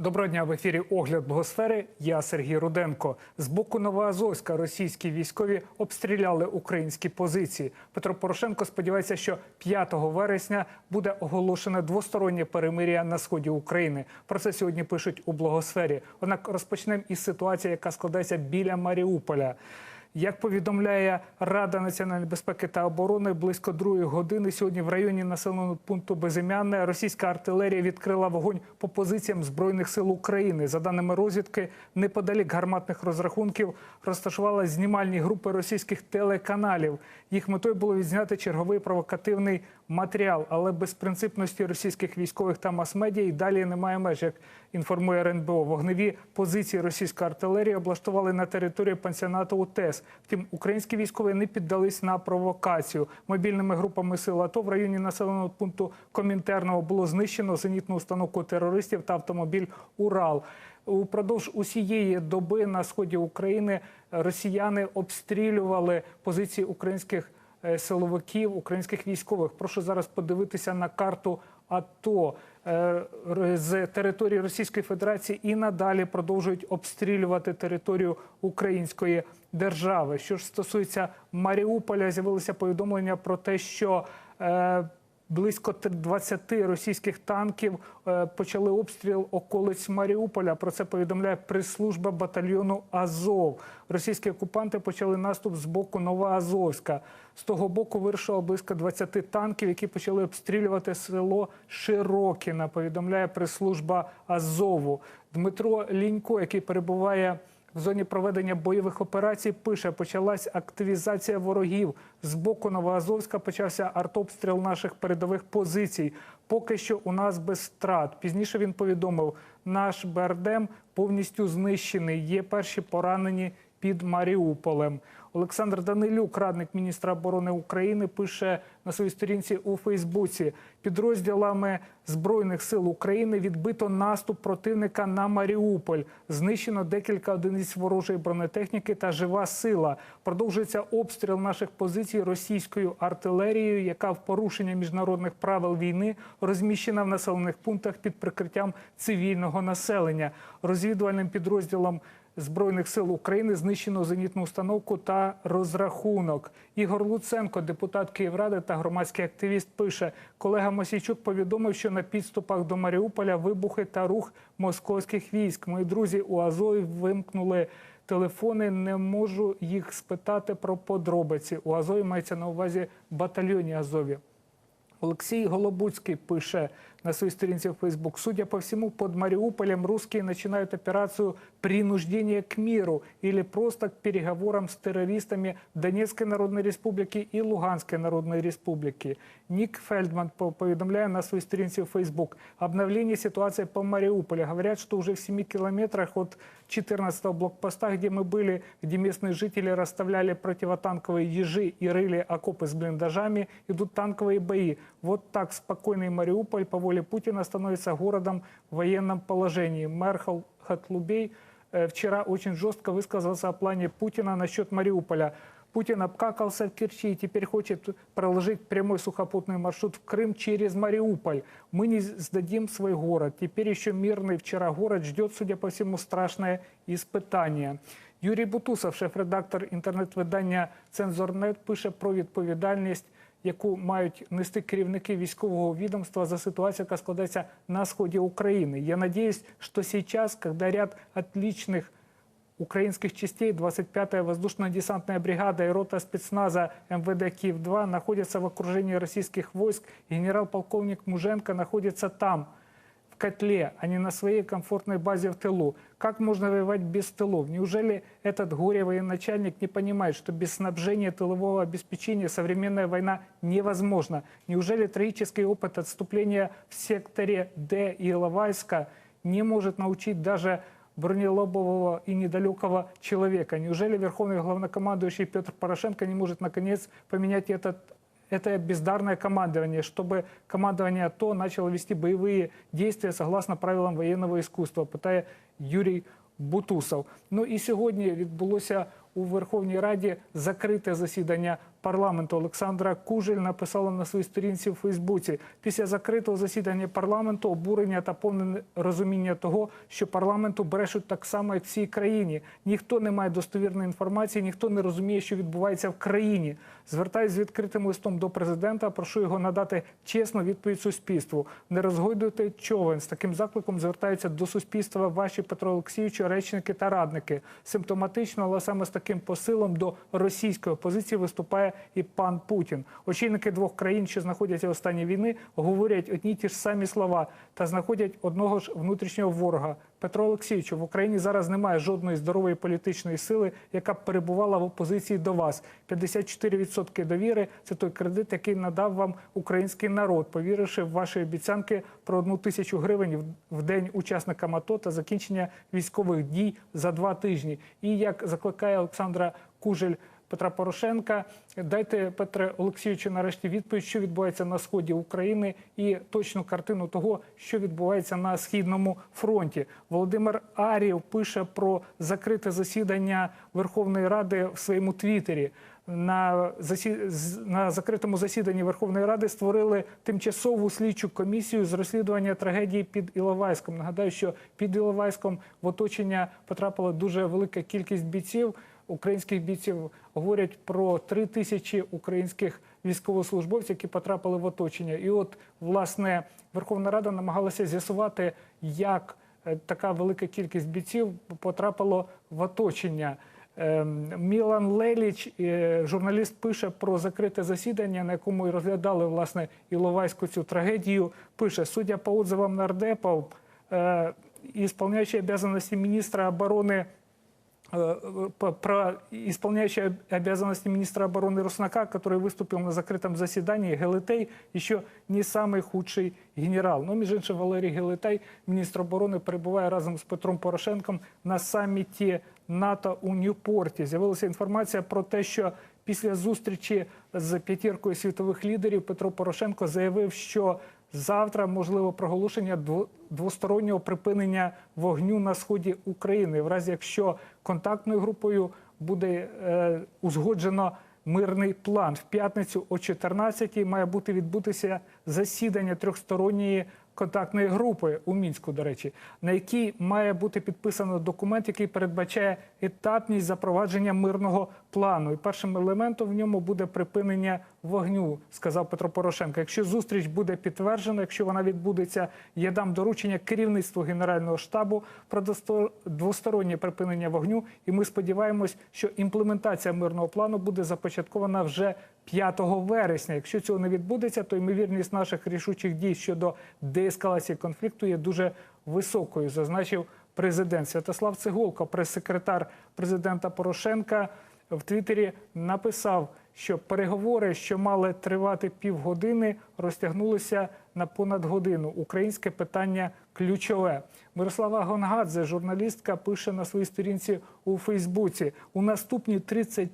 Доброго дня в ефірі Огляд Благосфери. Я Сергій Руденко. З боку Новоазовська російські військові обстріляли українські позиції. Петро Порошенко сподівається, що 5 вересня буде оголошене двостороннє перемир'я на сході України. Про це сьогодні пишуть у Благосфері. Однак розпочнемо із ситуації, яка складається біля Маріуполя. Як повідомляє Рада національної безпеки та оборони, близько другої години сьогодні в районі населеного пункту Безім'янне російська артилерія відкрила вогонь по позиціям збройних сил України. За даними розвідки, неподалік гарматних розрахунків розташувалися знімальні групи російських телеканалів. Їх метою було відзняти черговий провокативний матеріал, але безпринципності російських військових та мас-медіа і далі немає меж, як інформує РНБО. Вогневі позиції російської артилерії облаштували на території пансіонату УТЕС. Втім, українські військові не піддались на провокацію. Мобільними групами сил АТО в районі населеного пункту Комінтерного було знищено зенітну установку терористів та автомобіль Урал. Упродовж усієї доби на сході України росіяни обстрілювали позиції українських е, силовиків, українських військових. Прошу зараз подивитися на карту АТО Е, з території Російської Федерації і надалі продовжують обстрілювати територію української держави. Що ж стосується Маріуполя, з'явилися повідомлення про те, що е, Близько т- 20 російських танків е, почали обстріл околиць Маріуполя. Про це повідомляє прес-служба батальйону Азов. Російські окупанти почали наступ з боку Новоазовська. З того боку вирушило близько 20 танків, які почали обстрілювати село Широкіна. Повідомляє прес-служба Азову. Дмитро Лінько, який перебуває в зоні проведення бойових операцій пише, почалась активізація ворогів. З боку Новоазовська почався артобстріл наших передових позицій. Поки що у нас без втрат. Пізніше він повідомив, наш БРДМ повністю знищений. Є перші поранені під Маріуполем. Олександр Данилюк, радник міністра оборони України, пише на своїй сторінці у Фейсбуці: підрозділами збройних сил України відбито наступ противника на Маріуполь. Знищено декілька одиниць ворожої бронетехніки та жива сила. Продовжується обстріл наших позицій російською артилерією, яка в порушення міжнародних правил війни розміщена в населених пунктах під прикриттям цивільного населення. Розвідувальним підрозділом Збройних сил України знищено зенітну установку та розрахунок. Ігор Луценко, депутат Київради та громадський активіст, пише: колега Мосійчук повідомив, що на підступах до Маріуполя вибухи та рух московських військ. Мої друзі у Азові вимкнули телефони. Не можу їх спитати про подробиці. У Азові мається на увазі батальйоні Азові. Олексій Голобуцький пише на своей сторінці в Facebook. Судя по всему, под Мариуполем русские начинают операцию принуждения к миру или просто к переговорам с террористами Донецкой Народной Республики и Луганской Народной Республики. Ник Фельдман по- повідомляє на своей сторінці в Facebook. Обновление ситуации по Мариуполю. Говорят, что уже в 7 километрах от 14 блокпоста, где мы были, где местные жители расставляли противотанковые ежи и рыли окопы с блиндажами, идут танковые бои. Вот так спокойный Мариуполь по воле Путина становится городом в военном положении. Мэр Хал- Хатлубей э, вчера очень жестко высказался о плане Путина насчет Мариуполя. Путин обкакался в Керчи и теперь хочет проложить прямой сухопутный маршрут в Крым через Мариуполь. Мы не сдадим свой город. Теперь еще мирный вчера город ждет, судя по всему, страшное испытание. Юрій Бутусов, шеф-редактор інтернет-видання «Цензорнет», пише про відповідальність, Яку мають нести керівники військового відомства за ситуацію, яка складається на сході України. Я надеюсь, что сейчас, когда ряд отличных украинских частей 25-я воздушно-десантная бригада и рота спецназа МВД Киев-2 находятся в окружении российских войск. Генерал-полковник Муженко находится там, котле, а не на своей комфортной базе в тылу. Как можно воевать без тылов? Неужели этот горе-военачальник не понимает, что без снабжения тылового обеспечения современная война невозможна? Неужели трагический опыт отступления в секторе Д и Иловайска не может научить даже бронелобового и недалекого человека. Неужели верховный главнокомандующий Петр Порошенко не может наконец поменять этот это бездарное командование, чтобы командование АТО начало вести боевые действия согласно правилам воєнного іскусства, питає Юрій Бутусов. Ну і сьогодні відбулося у Верховній Раді закрите засідання парламенту. Олександра Кужель написала на своїй сторінці в Фейсбуці. Після закритого засідання парламенту обурення та повне розуміння того, що парламенту брешуть так само, як всій країні. Ніхто не має достовірної інформації, ніхто не розуміє, що відбувається в країні. Звертаюсь з відкритим листом до президента. Прошу його надати чесну відповідь суспільству. Не розгойдуйте човен. З таким закликом звертаються до суспільства ваші Петро Олексійовичу, речники та радники. Симптоматично, але саме з таким посилом до російської опозиції виступає і пан Путін. Очільники двох країн, що знаходяться в стані війни, говорять одні й ті ж самі слова та знаходять одного ж внутрішнього ворога. Петро Олексійовичу, в Україні зараз немає жодної здорової політичної сили, яка б перебувала в опозиції до вас. 54% довіри це той кредит, який надав вам український народ, повіривши в ваші обіцянки про одну тисячу гривень в- день учасникам АТО та закінчення військових дій за два тижні. І як закликає Олександра Кужель. Петра Порошенка, дайте Петре Олексійовичу нарешті відповідь, що відбувається на сході України, і точну картину того, що відбувається на східному фронті. Володимир Арів пише про закрите засідання Верховної Ради в своєму твіттері. На засі... на закритому засіданні Верховної Ради створили тимчасову слідчу комісію з розслідування трагедії під Іловайськом. Нагадаю, що під Іловайськом в оточення потрапила дуже велика кількість бійців Українських бійців говорять про три тисячі українських військовослужбовців, які потрапили в оточення. І от власне Верховна Рада намагалася з'ясувати, як е, така велика кількість бійців потрапило в оточення. Ем, Мілан Леліч, е, журналіст, пише про закрите засідання, на якому і розглядали власне Іловайську цю трагедію. Пише, судя по отзывам нардепов, е, исполняющий обязанности министра обороны э, по- про исполняющий об- обязанности министра обороны Руснака, который выступил на закрытом заседании, Гелетей еще не самый худший генерал. Ну, між іншим, Валерій Гелетей, міністр оборони, перебуває разом з Петром Порошенком на саміті НАТО у Ньюпорті. З'явилася інформація про те, що після зустрічі з п'ятіркою світових лідерів Петро Порошенко заявив, що завтра можливо проголошення дво- двостороннього припинення вогню на сході України, в разі якщо контактною групою буде е, узгоджено мирний план. В п'ятницю о 14-й має бути відбутися засідання трьохсторонньої контактної групи у мінську, до речі, на якій має бути підписано документ, який передбачає етапність запровадження мирного плану. І першим елементом в ньому буде припинення вогню, сказав Петро Порошенко. Якщо зустріч буде підтверджена, якщо вона відбудеться, я дам доручення керівництву Генерального штабу про двостороннє припинення вогню. І ми сподіваємось, що імплементація мирного плану буде започаткована вже 5 вересня. Якщо цього не відбудеться, то ймовірність наших рішучих дій щодо деескалації конфлікту є дуже високою, зазначив президент Святослав Цеголко, прес-секретар президента Порошенка, в Твіттері написав, що переговори, що мали тривати півгодини, розтягнулися на понад годину. Українське питання ключове. Мирослава Гонгадзе, журналістка, пише на своїй сторінці у Фейсбуці. У наступні 30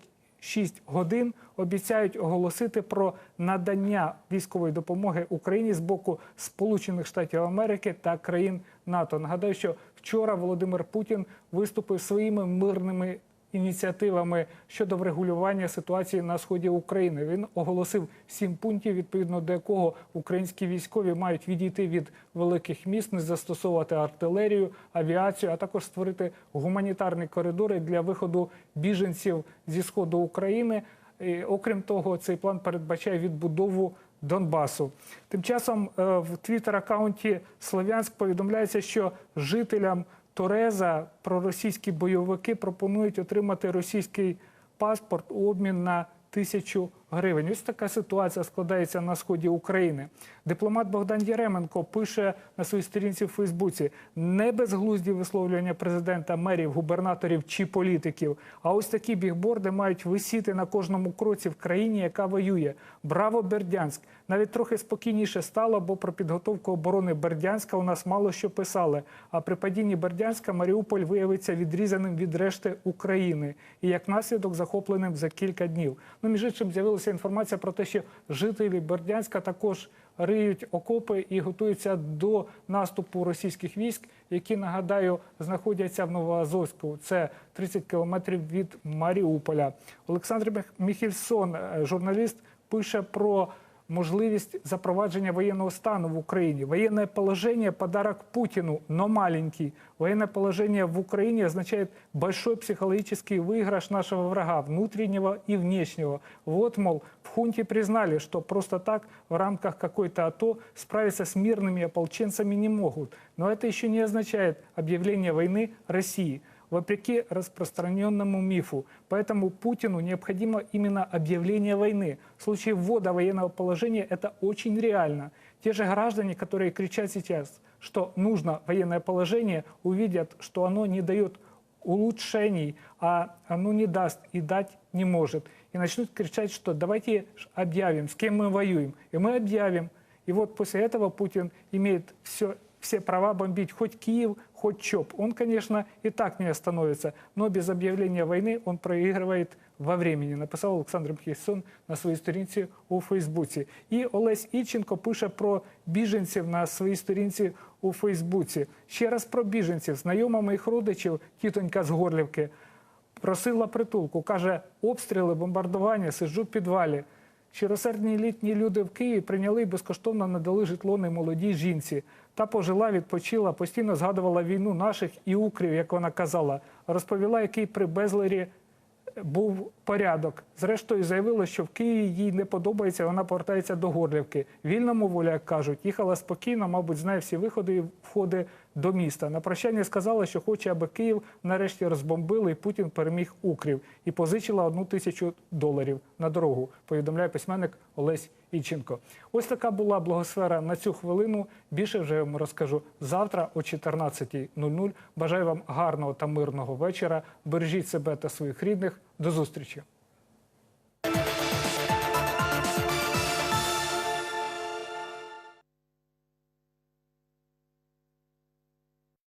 6 годин обіцяють оголосити про надання військової допомоги Україні з боку Сполучених Штатів Америки та країн НАТО. Нагадаю, що вчора Володимир Путін виступив своїми мирними ініціативами щодо врегулювання ситуації на сході України. Він оголосив сім пунктів, відповідно до якого українські військові мають відійти від великих міст, не застосовувати артилерію, авіацію, а також створити гуманітарні коридори для виходу біженців зі сходу України. І, окрім того, цей план передбачає відбудову Донбасу. Тим часом е, в твіттер-аккаунті Слов'янськ повідомляється, що жителям Тореза проросійські бойовики пропонують отримати російський паспорт у обмін на тисячу гривень. Ось така ситуація складається на сході України. Дипломат Богдан Єременко пише на своїй сторінці в Фейсбуці не безглузді висловлювання президента, мерів, губернаторів чи політиків. А ось такі бігборди мають висіти на кожному кроці в країні, яка воює. Браво, Бердянськ! Навіть трохи спокійніше стало, бо про підготовку оборони Бердянська у нас мало що писали. А при падінні Бердянська Маріуполь виявиться відрізаним від решти України і як наслідок захопленим за кілька днів. Ну між іншим з'явилася інформація про те, що жителі Бердянська також риють окопи і готуються до наступу російських військ, які нагадаю знаходяться в Новоазовську. Це 30 кілометрів від Маріуполя. Олександр Міхільсон, е, журналіст, пише про можливість запровадження воєнного стану в Україні. Военное положение – подарок Путину, но маленький. Военное положение в Украине означает большой психологический выигрыш нашего врага, внутреннего и внешнего. Вот, мол, в хунте признали, что просто так в рамках какой-то АТО справиться с мирными ополченцами не могут. Но это еще не означает объявление войны России Вопреки распространенному мифу. Поэтому Путину необходимо именно объявление войны. В случае ввода военного положения это очень реально. Те же граждане, которые кричат сейчас, что нужно военное положение, увидят, что оно не дает улучшений, а оно не даст и дать не может. И начнут кричать, что давайте объявим, с кем мы воюем. И мы объявим. И вот после этого Путин имеет все, все права бомбить хоть Киев, хоть ЧОП. Он, конечно, и так не остановится, но без объявления войны он проигрывает во времени, написав Олександр Мхельсон на своїй сторінці у Фейсбуці. І Олесь Ільченко пише про біженців на своїй сторінці у Фейсбуці. Ще раз про біженців. Знайома моїх родичів, тітонька з Горлівки, просила притулку. Каже, обстріли, бомбардування, сиджу в підвалі. Щиросердні літні люди в Києві прийняли і безкоштовно надали житло немолодій жінці. Та пожила, відпочила, постійно згадувала війну наших і укрів, як вона казала. Розповіла, який при Безлері був порядок. Зрештою, заявила, що в Києві їй не подобається, вона повертається до Горлівки. Вільному воля, як кажуть, їхала спокійно, мабуть, знає всі виходи і входи до міста. На прощання сказала, що хоче, аби Київ нарешті розбомбили і Путін переміг Укрів і позичила одну тисячу доларів на дорогу. Повідомляє письменник Олесь Ільченко. Ось така була благосфера на цю хвилину. Більше вже вам розкажу завтра о 14.00. Бажаю вам гарного та мирного вечора. Бережіть себе та своїх рідних. До зустрічі.